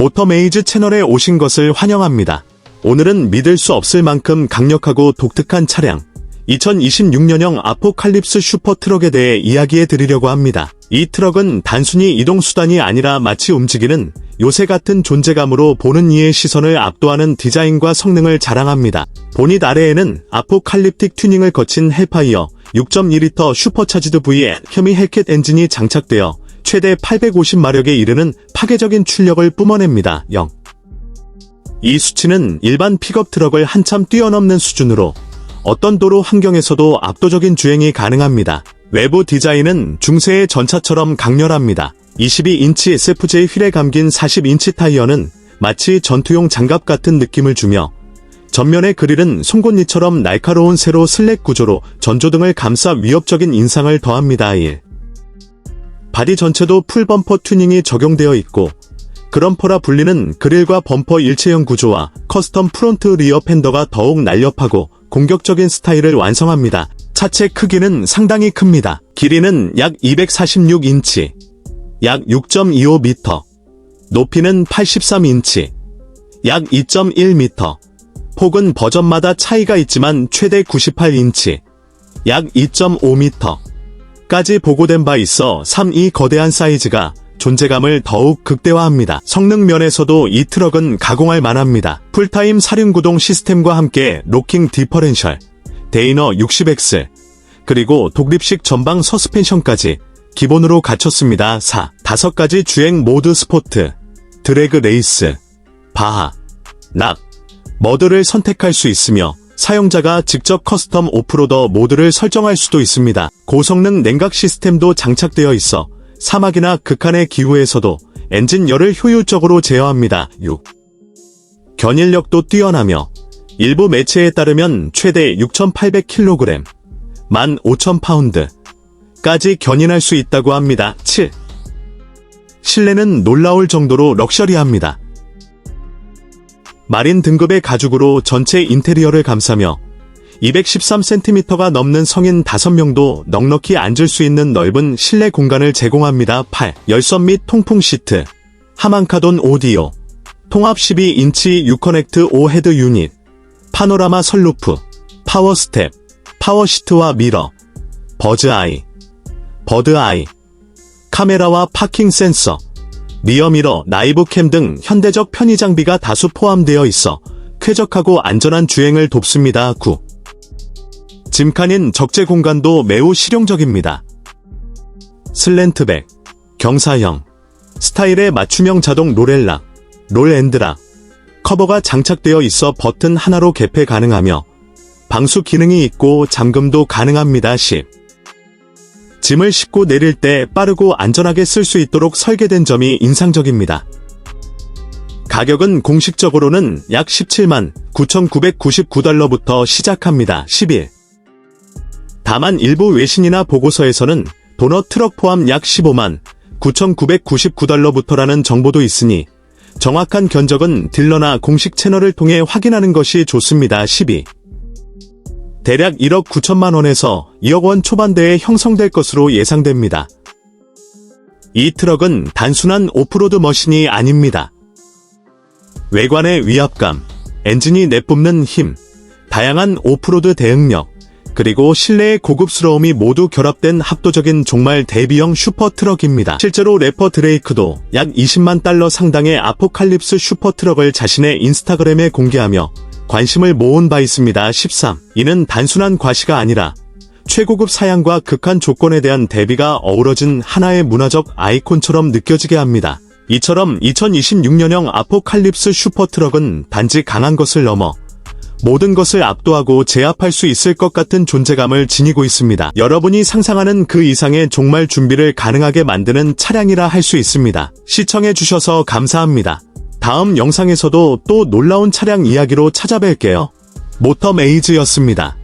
모터메이즈 채널에 오신 것을 환영합니다. 오늘은 믿을 수 없을 만큼 강력하고 독특한 차량, 2026년형 아포칼립스 슈퍼 트럭에 대해 이야기해 드리려고 합니다. 이 트럭은 단순히 이동수단이 아니라 마치 움직이는 요새 같은 존재감으로 보는 이의 시선을 압도하는 디자인과 성능을 자랑합니다. 보닛 아래에는 아포칼립틱 튜닝을 거친 헬파이어 6.2리터 슈퍼차지드 V의 혐의 헬켓 엔진이 장착되어 최대 850마력에 이르는 파괴적인 출력을 뿜어냅니다. 0. 이 수치는 일반 픽업 트럭을 한참 뛰어넘는 수준으로 어떤 도로 환경에서도 압도적인 주행이 가능합니다. 외부 디자인은 중세의 전차처럼 강렬합니다. 22인치 SFJ 휠에 감긴 40인치 타이어는 마치 전투용 장갑 같은 느낌을 주며 전면의 그릴은 송곳니처럼 날카로운 세로 슬랙 구조로 전조등을 감싸 위협적인 인상을 더합니다. 1. 바디 전체도 풀 범퍼 튜닝이 적용되어 있고 그럼퍼라 불리는 그릴과 범퍼 일체형 구조와 커스텀 프론트 리어 팬더가 더욱 날렵하고 공격적인 스타일을 완성합니다. 차체 크기는 상당히 큽니다. 길이는 약 246인치, 약 6.25m, 높이는 83인치, 약 2.1m, 폭은 버전마다 차이가 있지만 최대 98인치, 약 2.5m, 까지 보고된 바 있어 3이 거대한 사이즈가 존재감을 더욱 극대화합니다. 성능 면에서도 이 트럭은 가공할 만합니다. 풀타임 사륜구동 시스템과 함께 로킹 디퍼렌셜, 데이너 60X, 그리고 독립식 전방 서스펜션까지 기본으로 갖췄습니다. 4. 다섯 가지 주행 모드 스포트, 드래그 레이스, 바하, 락, 머드를 선택할 수 있으며 사용자가 직접 커스텀 오프로더 모드를 설정할 수도 있습니다. 고성능 냉각 시스템도 장착되어 있어 사막이나 극한의 기후에서도 엔진 열을 효율적으로 제어합니다. 6. 견인력도 뛰어나며 일부 매체에 따르면 최대 6,800kg, 15,000파운드까지 견인할 수 있다고 합니다. 7. 실내는 놀라울 정도로 럭셔리합니다. 마린 등급의 가죽으로 전체 인테리어를 감싸며 213cm가 넘는 성인 5명도 넉넉히 앉을 수 있는 넓은 실내 공간을 제공합니다. 8. 열선 및 통풍 시트, 하만카돈 오디오, 통합 12인치 유커넥트 5 헤드 유닛, 파노라마 선루프, 파워 스텝, 파워 시트와 미러, 버즈 아이, 버드 아이, 카메라와 파킹 센서, 리어미러, 나이브캠 등 현대적 편의 장비가 다수 포함되어 있어 쾌적하고 안전한 주행을 돕습니다. 9. 짐칸인 적재 공간도 매우 실용적입니다. 슬렌트백, 경사형, 스타일의 맞춤형 자동 롤엘락, 롤앤드락, 커버가 장착되어 있어 버튼 하나로 개폐 가능하며 방수 기능이 있고 잠금도 가능합니다. 10. 짐을 싣고 내릴 때 빠르고 안전하게 쓸 수 있도록 설계된 점이 인상적입니다. 가격은 공식적으로는 약 17만 9,999달러부터 시작합니다. 11. 다만 일부 외신이나 보고서에서는 도넛 트럭 포함 약 15만 9,999달러부터라는 정보도 있으니 정확한 견적은 딜러나 공식 채널을 통해 확인하는 것이 좋습니다. 12. 대략 1억 9천만 원에서 2억 원 초반대에 형성될 것으로 예상됩니다. 이 트럭은 단순한 오프로드 머신이 아닙니다. 외관의 위압감, 엔진이 내뿜는 힘, 다양한 오프로드 대응력, 그리고 실내의 고급스러움이 모두 결합된 합도적인 종말 대비형 슈퍼 트럭입니다. 실제로 래퍼 드레이크도 약 20만 달러 상당의 아포칼립스 슈퍼 트럭을 자신의 인스타그램에 공개하며 관심을 모은 바 있습니다. 13. 이는 단순한 과시가 아니라 최고급 사양과 극한 조건에 대한 대비가 어우러진 하나의 문화적 아이콘처럼 느껴지게 합니다. 이처럼 2026년형 아포칼립스 슈퍼트럭은 단지 강한 것을 넘어 모든 것을 압도하고 제압할 수 있을 것 같은 존재감을 지니고 있습니다. 여러분이 상상하는 그 이상의 종말 준비를 가능하게 만드는 차량이라 할 수 있습니다. 시청해주셔서 감사합니다. 다음 영상에서도 또 놀라운 차량 이야기로 찾아뵐게요. 모터메이즈였습니다.